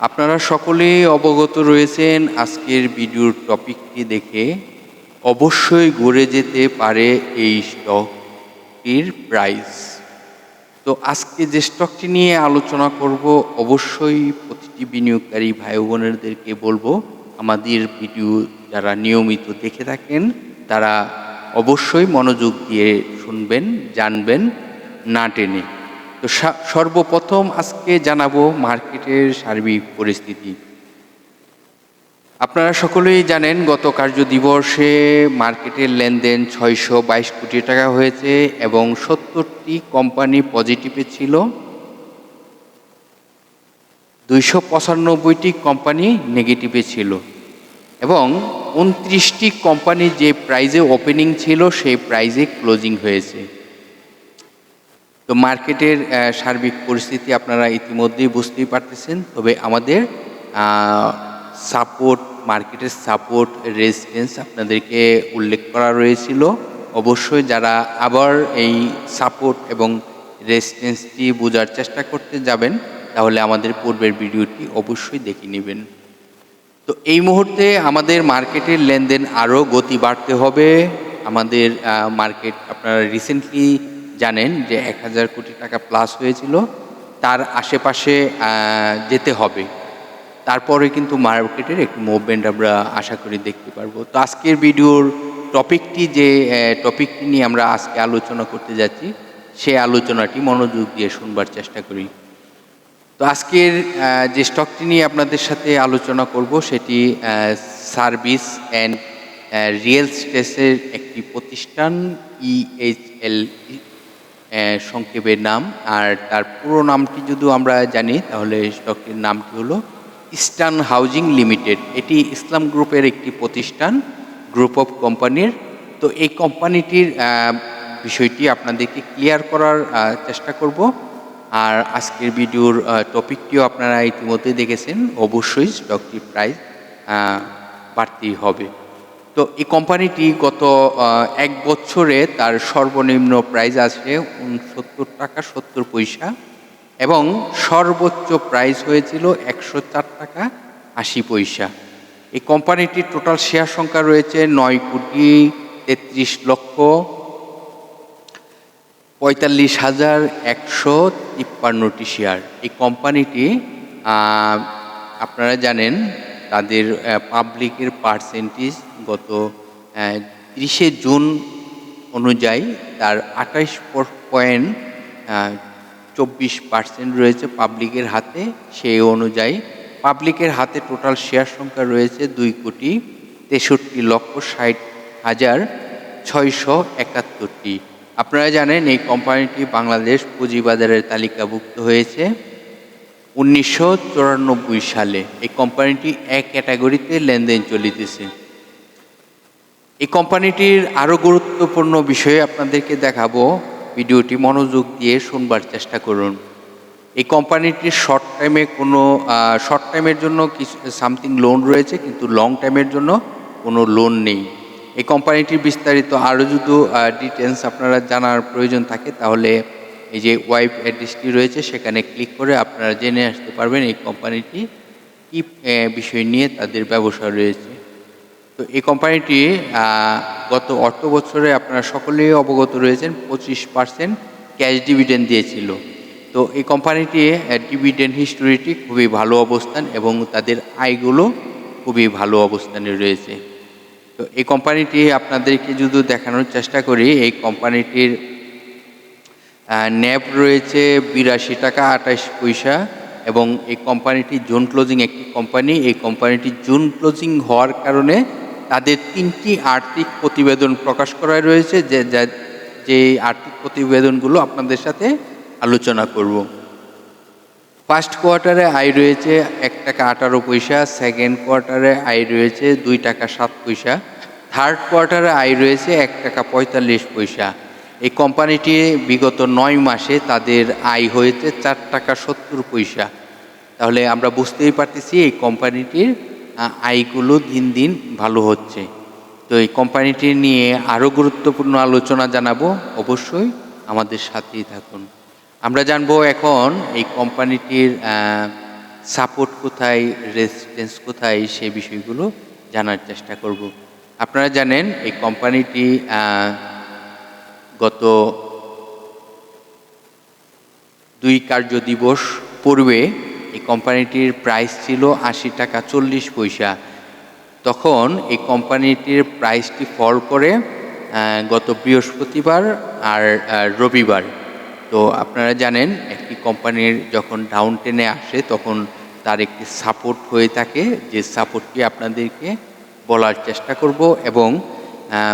আপনারা সকলেই অবগত রয়েছেন আজকের ভিডিওর টপিকটি দেখে। অবশ্যই গড়ে যেতে পারে এই স্টকটির প্রাইস। তো আজকে যে স্টকটি নিয়ে আলোচনা করব, অবশ্যই প্রতিটি বিনিয়োগকারী ভাই বোনেরদেরকে বলব, আমাদের ভিডিও যারা নিয়মিত দেখে থাকেন, তারা অবশ্যই মনোযোগ দিয়ে শুনবেন, জানবেন, না টেনে। তো সর্বপ্রথম আজকে জানাব মার্কেটের সার্বিক পরিস্থিতি। আপনারা সকলেই জানেন, গত কার্য দিবসে মার্কেটের লেনদেন ছয়শো বাইশ কোটি টাকা হয়েছে এবং সত্তরটি কোম্পানি পজিটিভে ছিল। দুইশো পঁচানব্বইটি কোম্পানি নেগেটিভে ছিল এবং উনত্রিশটি কোম্পানি যে প্রাইজে ওপেনিং ছিল, সেই প্রাইজে ক্লোজিং হয়েছে। তো মার্কেটের সার্বিক পরিস্থিতি আপনারা ইতিমধ্যেই বুঝতেই পারতেছেন। তবে আমাদের সাপোর্ট মার্কেটের সাপোর্ট রেজিস্ট্যান্স আপনাদেরকে উল্লেখ করা রয়েছিল। অবশ্যই যারা আবার এই সাপোর্ট এবং রেজিস্ট্যান্সটি বোঝার চেষ্টা করতে যাবেন, তাহলে আমাদের পূর্বের ভিডিওটি অবশ্যই দেখে নেবেন। তো এই মুহূর্তে আমাদের মার্কেটের লেনদেন আরও গতি বাড়তে হবে। আমাদের মার্কেট আপনারা রিসেন্টলি জানেন যে এক হাজার কোটি টাকা প্লাস হয়েছিল, তার আশেপাশে যেতে হবে। তারপরে কিন্তু মার্কেটের একটু মুভমেন্ট আমরা আশা করি দেখতে পারব। তো আজকের ভিডিওর টপিকটি যে টপিকটি নিয়ে আমরা আজকে আলোচনা করতে যাচ্ছি সেই আলোচনাটি মনোযোগ দিয়ে শুনবার চেষ্টা করি। তো আজকের যে স্টকটি নিয়ে আপনাদের সাথে আলোচনা করব, সেটি সার্ভিস অ্যান্ড রিয়েল স্টেসের একটি প্রতিষ্ঠান E ইএইচএল সংক্ষেপের নাম। আর তার পুরো নামটি যদি আমরা জানি, তাহলে স্টকটির নামটি হলো ইস্টার্ন হাউজিং লিমিটেড। এটি ইসলাম গ্রুপের একটি প্রতিষ্ঠান, গ্রুপ অফ কোম্পানির। তো এই কোম্পানিটির বিষয়টি আপনাদেরকে ক্লিয়ার করার চেষ্টা করব। আর আজকের ভিডিওর টপিকটিও আপনারা ইতিমধ্যে দেখেছেন। অবশ্যই স্টকটির প্রাইস বাড়তেই হবে। তো এই কোম্পানিটি গত এক বছরে তার সর্বনিম্ন প্রাইস আছে উনসত্তর টাকা সত্তর পয়সা এবং সর্বোচ্চ প্রাইস হয়েছিল একশো চার টাকা আশি পয়সা। এই কোম্পানিটির টোটাল শেয়ার সংখ্যা রয়েছে নয় কোটি তেত্রিশ লক্ষ পঁয়তাল্লিশ হাজার একশো তিপ্পান্নটি শেয়ার এই কোম্পানিটি আপনারা জানেন তাদের পাবলিকের পার্সেন্টেজ গত তিরিশে জুন অনুযায়ী তার আঠাইশ পয়েন্ট চব্বিশ পার্সেন্ট রয়েছে পাবলিকের হাতে। সেই অনুযায়ী পাবলিকের হাতে টোটাল শেয়ার সংখ্যা রয়েছে দুই কোটি তেষট্টি লক্ষ ষাট হাজার ছয়শো একাত্তরটি। আপনারা জানেন এই কোম্পানিটি বাংলাদেশ পুঁজিবাজারের তালিকাভুক্ত হয়েছে। উনিশশো চুরানব্বই সালে এই কোম্পানিটি এক ক্যাটাগরিতে লেনদেন চলিতেছে। এই কোম্পানিটির আরও গুরুত্বপূর্ণ বিষয়ে আপনাদেরকে দেখাবো। ভিডিওটি মনোযোগ দিয়ে শুনবার চেষ্টা করুন। এই কোম্পানিটির শর্ট টাইমে কোনো শর্ট টাইমের জন্য কিছু সামথিং লোন রয়েছে, কিন্তু লং টাইমের জন্য কোনো লোন নেই। এই কোম্পানিটির বিস্তারিত আরও যদি ডিটেলস আপনারা জানার প্রয়োজন থাকে, তাহলে এই যে ওয়েব অ্যাড্রেসটি রয়েছে, সেখানে ক্লিক করে আপনারা জেনে আসতে পারবেন এই কোম্পানিটি কী বিষয় নিয়ে তাদের ব্যবসা রয়েছে। তো এই কোম্পানিটি গত অর্থ বছরে আপনারা সকলেই অবগত রয়েছেন, পঁচিশ পার্সেন্ট ক্যাশ ডিভিডেন্ড দিয়েছিল। তো এই কোম্পানিটি ডিভিডেন্ড হিস্টোরিটি খুবই ভালো অবস্থান এবং তাদের আয়গুলো খুবই ভালো অবস্থানে রয়েছে। তো এই কোম্পানিটি আপনাদেরকে যদি দেখানোর চেষ্টা করি, এই কোম্পানিটির ন্যাব রয়েছে বিরাশি টাকা আঠাশ পয়সা এবং এই কোম্পানিটি জুন ক্লোজিং একটি কোম্পানি। এই কোম্পানিটি জুন ক্লোজিং হওয়ার কারণে তাদের তিনটি আর্থিক প্রতিবেদন প্রকাশ করা রয়েছে যা- যে আর্থিক প্রতিবেদনগুলো আপনাদের সাথে আলোচনা করব। ফার্স্ট কোয়ার্টারে আয় রয়েছে এক টাকা আঠারো পয়সা, সেকেন্ড কোয়ার্টারে আয় রয়েছে দুই টাকা সাত পয়সা, থার্ড কোয়ার্টারে আয় রয়েছে এক টাকা পঁয়তাল্লিশ পয়সা। এই কোম্পানিটি বিগত নয় মাসে তাদের আয় হয়েছে চার টাকা সত্তর পয়সা। তাহলে আমরা বুঝতেই পারতেছি এই কোম্পানিটির আয়গুলো দিন দিন ভালো হচ্ছে। তো এই কোম্পানিটি নিয়ে আরও গুরুত্বপূর্ণ আলোচনা জানাব, অবশ্যই আমাদের সাথেই থাকুন। আমরা জানব এখন এই কোম্পানিটির সাপোর্ট কোথায় রেসিস্টেন্স কোথায়, সে বিষয়গুলো জানার চেষ্টা করব। আপনারা জানেন এই কোম্পানিটি গত দুই কার্য দিবস পূর্বে এই কোম্পানিটির প্রাইস ছিল আশি টাকা চল্লিশ পয়সা। তখন এই কোম্পানিটির প্রাইসটি ফল করে গত বৃহস্পতিবার আর রবিবার। তো আপনারা জানেন, একটি কোম্পানির যখন ডাউন টেনে আসে, তখন তার একটি সাপোর্ট হয়ে থাকে। যে সাপোর্টটি আপনাদেরকে বলার চেষ্টা করব এবং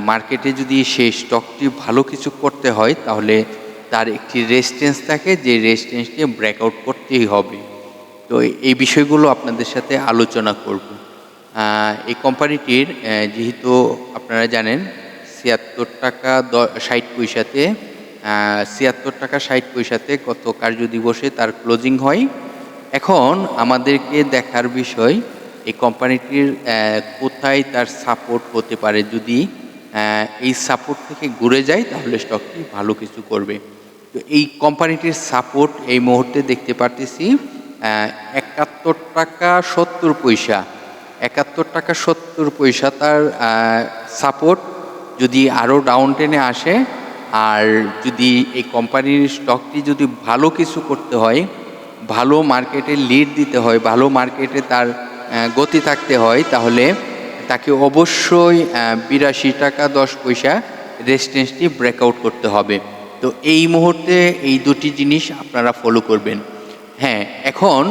মার্কেটে যদি সেই স্টকটি ভালো কিছু করতে হয়, তাহলে তার একটি রেস্টেন্স থাকে, যে রেস্টেন্সটি ব্রেকআউট করতেই হবে। তো এই বিষয়গুলো আপনাদের সাথে আলোচনা করব। এই কোম্পানিটির যেহেতু আপনারা জানেন, ছিয়াত্তর টাকা দ- ষাট পয়সাতে ছিয়াত্তর টাকা ষাট পয়সাতে গত কার্য দিবসে তার ক্লোজিং হয়? এখন আমাদেরকে দেখার বিষয় এই কোম্পানিটির কোথায় তার সাপোর্ট হতে পারে? যদি এই সাপোর্ট থেকে ঘুরে যায়, তাহলে স্টকটি ভালো কিছু করবে। তো এই কোম্পানিটির সাপোর্ট এই মুহূর্তে দেখতে পারতেছি একাত্তর টাকা সত্তর পয়সা। একাত্তর টাকা সত্তর পয়সা তার সাপোর্ট যদি আরও ডাউন টেনে আসে, আর যদি এই কোম্পানির স্টকটি যদি ভালো কিছু করতে হয়, ভালো মার্কেটে লিড দিতে হয়, ভালো মার্কেটে তার গতি থাকতে হয়, তাহলে তাকে অবশ্যই বিরাশি টাকা দশ পয়সা রেজিস্ট্যান্সটি ব্রেকআউট করতে হবে। তো এই মুহূর্তে এই দুটি জিনিস আপনারা ফলো করবেন। হ্যাঁ এখন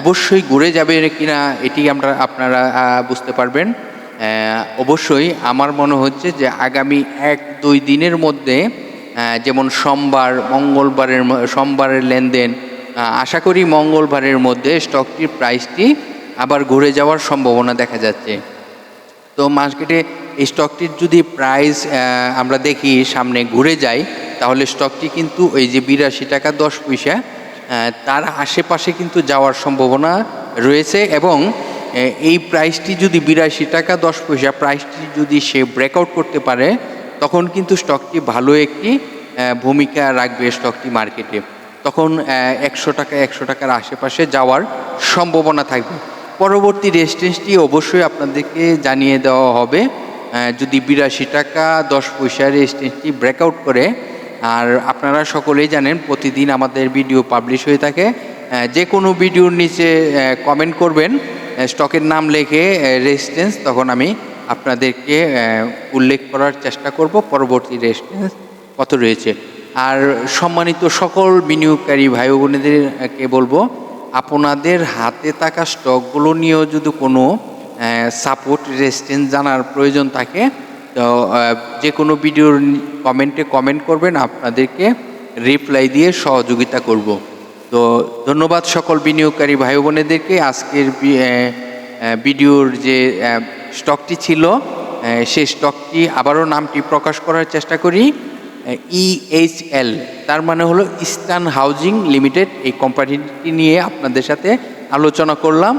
অবশ্যই ঘুরে যাবে কিনা, এটি আমরা, আপনারা বুঝতে পারবেন। অবশ্যই আমার মনে হচ্ছে যে আগামী এক দুই দিনের মধ্যে যেমন সোমবার, মঙ্গলবারের সোমবারের লেনদেন আশা করি মঙ্গলবারের মধ্যে স্টকটির প্রাইসটি আবার ঘুরে যাওয়ার সম্ভাবনা দেখা যাচ্ছে। তো মার্কেটে স্টকটির যদি প্রাইস আমরা দেখি সামনে ঘুরে যায় তাহলে স্টকটি কিন্তু ওই যে বিরাশি টাকা দশ পয়সা তার আশেপাশে কিন্তু যাওয়ার সম্ভাবনা রয়েছে এবং এই প্রাইসটি যদি বিরাশি টাকা দশ পয়সা, প্রাইসটি যদি সে ব্রেকআউট করতে পারে, তখন কিন্তু স্টকটি ভালো একটি ভূমিকা রাখবে স্টকটি মার্কেটে। তখন একশো টাকা, একশো টাকার আশেপাশে যাওয়ার সম্ভাবনা থাকবে। পরবর্তী রেজিস্ট্যান্সটি অবশ্যই আপনাদেরকে জানিয়ে দেওয়া হবে। যদি বিরাশি টাকা দশ পয়সা রেজিস্ট্যান্সটি ব্রেকআউট করে, আর আপনারা সকলেই জানেন প্রতিদিন আমাদের ভিডিও পাবলিশ হয়ে থাকে। যে কোনো ভিডিওর নিচে কমেন্ট করবেন স্টকের নাম লেখে রেজিস্ট্যান্স তখন আমি আপনাদেরকে উল্লেখ করার চেষ্টা করব পরবর্তী রেজিস্ট্যান্স কত রয়েছে। আর সম্মানিত সকল বিনিয়োগকারী ভাই বোনেদেরকে বলব আপনাদের হাতে থাকা স্টকগুলো নিয়েও যদি কোনো সাপোর্ট রেজিস্ট্যান্স জানার প্রয়োজন থাকে, তো যে কোনো ভিডিওর কমেন্টে কমেন্ট করবেন, আপনাদেরকে রিপ্লাই দিয়ে সহযোগিতা করব। তো, ধন্যবাদ সকল বিনিয়োগকারী ভাই বোনেদেরকে। আজকের ভিডিওর যে স্টকটি ছিল সেই স্টকটি আবারও নামটি প্রকাশ করার চেষ্টা করি। ইএইচএল তার মানে হলো ইস্টার্ন হাউজিং লিমিটেড এই কোম্পানিটি নিয়ে আপনাদের সাথে আলোচনা করলাম।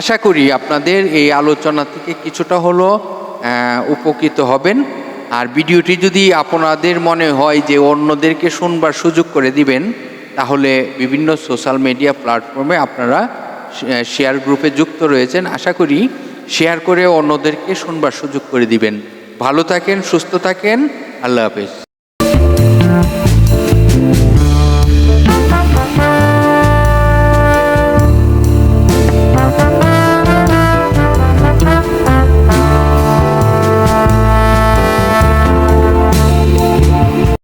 আশা করি আপনাদের এই আলোচনা থেকে কিছুটা হলো উপকৃত হবেন। আর ভিডিওটি যদি আপনাদের মনে হয় যে অন্যদেরকে শুনবার সুযোগ করে দিবেন, তাহলে বিভিন্ন সোশ্যাল মিডিয়া প্ল্যাটফর্মে আপনারা শেয়ার গ্রুপে যুক্ত রয়েছেন। আশা করি শেয়ার করে অন্যদেরকে শুনবার সুযোগ করে দিবেন। ভালো থাকেন, সুস্থ থাকেন। আল্লাহ হাফেজ।